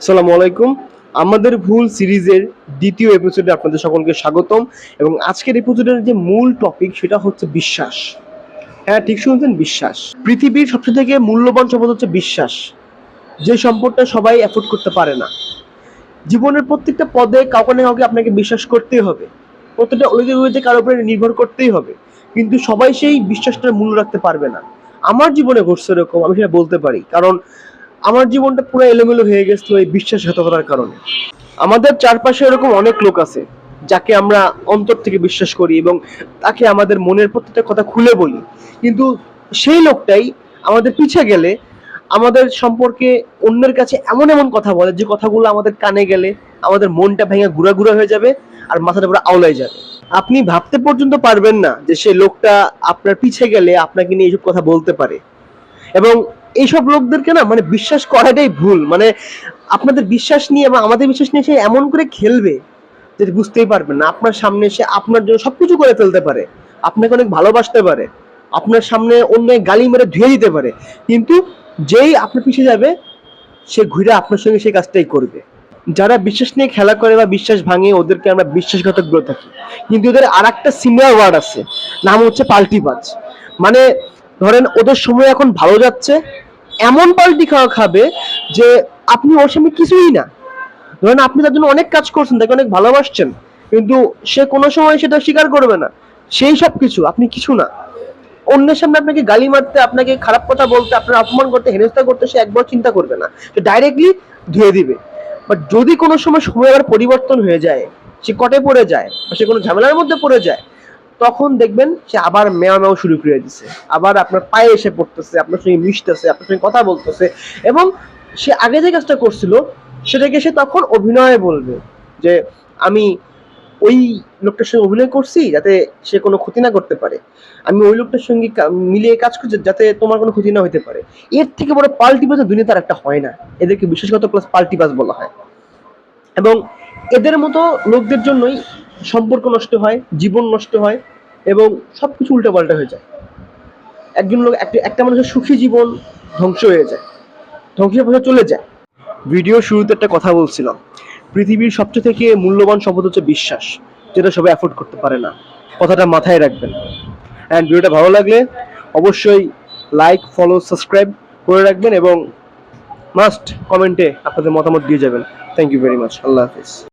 আসসালামু আলাইকুম। আমাদের ভুল সিরিজের দ্বিতীয় এপিসোডে আপনাদের সকলকে স্বাগতম এবং আজকের এপিসোডের যে মূল টপিক সেটা হচ্ছে বিশ্বাস। হ্যাঁ ঠিক শুনছেন? বিশ্বাস। পৃথিবীর সবচেয়ে থেকে মূল্যবান সম্পদ হচ্ছে বিশ্বাস। যে সম্পদটা সবাই অ্যাফোর্ড করতে পারে না। জীবনের প্রত্যেকটা পদে কাউকে না কাউকে আপনাকে বিশ্বাস করতেই হবে। প্রত্যেকটা অলিতে গলিতে কারোর উপরে নির্ভর করতেই হবে। কিন্তু সবাই সেই বিশ্বাসটার মূল্য রাখতে পারবে না। আমার জীবনে ঘটছে এরকম, আমি সেটা বলতে পারি। কারণ আমার জীবনটা পুরো এলোমেলো হয়ে গেছিল এই বিশ্বাসঘাতকতার কারণে। আমাদের চারপাশে এরকম অনেক লোক আছে, যাকে আমরা অন্তর থেকে বিশ্বাস করি এবং তাকে আমাদের মনের প্রত্যেকটা কথা খুলে বলি। কিন্তু সেই লোকটাই আমাদের পিছে গেলে, আমাদের সম্পর্কে অন্যের কাছে এমন এমন কথা বলে, যে কথাগুলো আমাদের কানে গেলে আমাদের মনটা ভেঙে গুঁড়া গুঁড়া হয়ে যাবে আর মাথাটা পুরো আওলাই যাবে। আপনি ভাবতে পর্যন্ত পারবেন না যে সেই লোকটা আপনার পিছে গেলে আপনাকে নিয়ে এইসব কথা বলতে পারে। এবং এইসব লোকদেরকে না মানে বিশ্বাস করাটাই ভুল। মানে আপনাদের বিশ্বাস নিয়ে বা আমাদের বিশ্বাস নিয়ে সে এমন করে খেলবে যে বুঝতেই পারবেন না। আপনার সামনে সে আপনার জন্য সবকিছু করে ফেলতে পারে। আপনাকে অনেক ভালোবাসতে পারে। আপনার সামনে অন্য গালি মেরে ধুয়ে দিতে পারে। কিন্তু যেই আপনার পিছিয়ে যাবে, সে ঘুরে আপনার সঙ্গে সেই কাজটাই করবে। যারা বিশ্বাস নিয়ে খেলা করে বা বিশ্বাস ভাঙে, ওদেরকে আমরা বিশ্বাসঘাতক বলে থাকি। কিন্তু ওদের আর একটা সিমিলার ওয়ার্ড আছে। নাম হচ্ছে পাল্টিবাজ মানে ধরেন ওদের সময় এখন ভালো যাচ্ছে এমন পাল্টি খাওয়া খাবে যে আপনি ওর সামনে কিছুই না। ধরেন আপনি তার জন্য অনেক কাজ করছেন, তাকে অনেক ভালোবাসছেন, কিন্তু সে কোনো সময় সেটা স্বীকার করবে না। সেই সব কিছু, আপনি কিছু না। অন্যের সামনে আপনাকে গালি মারতে, আপনাকে খারাপ কথা বলতে, আপনার অপমান করতে, হেনস্থা করতে সে একবার চিন্তা করবে না। সে ডাইরেক্টলি ধুয়ে দিবে। বাট যদি কোনো সময় সময় আবার পরিবর্তন হয়ে যায়, সে কটে পড়ে যায়, বা সে কোনো ঝামেলার মধ্যে পড়ে যায় তখন দেখবেন সে আবার মেয়া মেয়াও শুরু করে দিছে। আবার আপনার পায়ে এসে পড়তেছে, আপনার সঙ্গে মিশতেছে, আপনার সঙ্গে কথা বলতেছে এবং সে আগে যে কাজটা করছিল, সেটাকে সে তখন অভিনয়ে বলবে যে, আমি ওই লোকটার সঙ্গে অভিনয় করছি যাতে সে কোনো ক্ষতি না করতে পারে। আমি ওই লোকটার সঙ্গে মিলিয়ে কাজ করছি যাতে তোমার কোনো ক্ষতি না হতে পারে। এর থেকে বড় পাল্টিবাজ দুনিয়া তার একটা হয় না। এদেরকে বিশেষগত প্লাস পাল্টিবাজ বলা হয়। এবং এদের মতো লোকদের জন্যই সম্পর্ক নষ্ট হয়, জীবন নষ্ট হয় এবং সব সবকিছু উল্টাপাল্টা হয়ে যায়। একজন লোক, একটা মানুষের সুখী জীবন ধ্বংস হয়ে যায়, ধ্বংসের পথে চলে যায়। ভিডিও শুরুতে একটা কথা বলছিলাম। পৃথিবীর সবচেয়ে থেকে মূল্যবান সম্পদ হচ্ছে বিশ্বাস, যেটা সবাই অ্যাফোর্ড করতে পারে না। কথাটা মাথায় রাখবেন। অ্যান্ড ভিডিওটা ভালো লাগলে অবশ্যই লাইক ফলো সাবস্ক্রাইব করে রাখবেন এবং মাস্ট কমেন্টে আপনাদের মতামত দিয়ে যাবেন। থ্যাংক ইউ ভেরি মাচ আল্লাহ হাফিজ।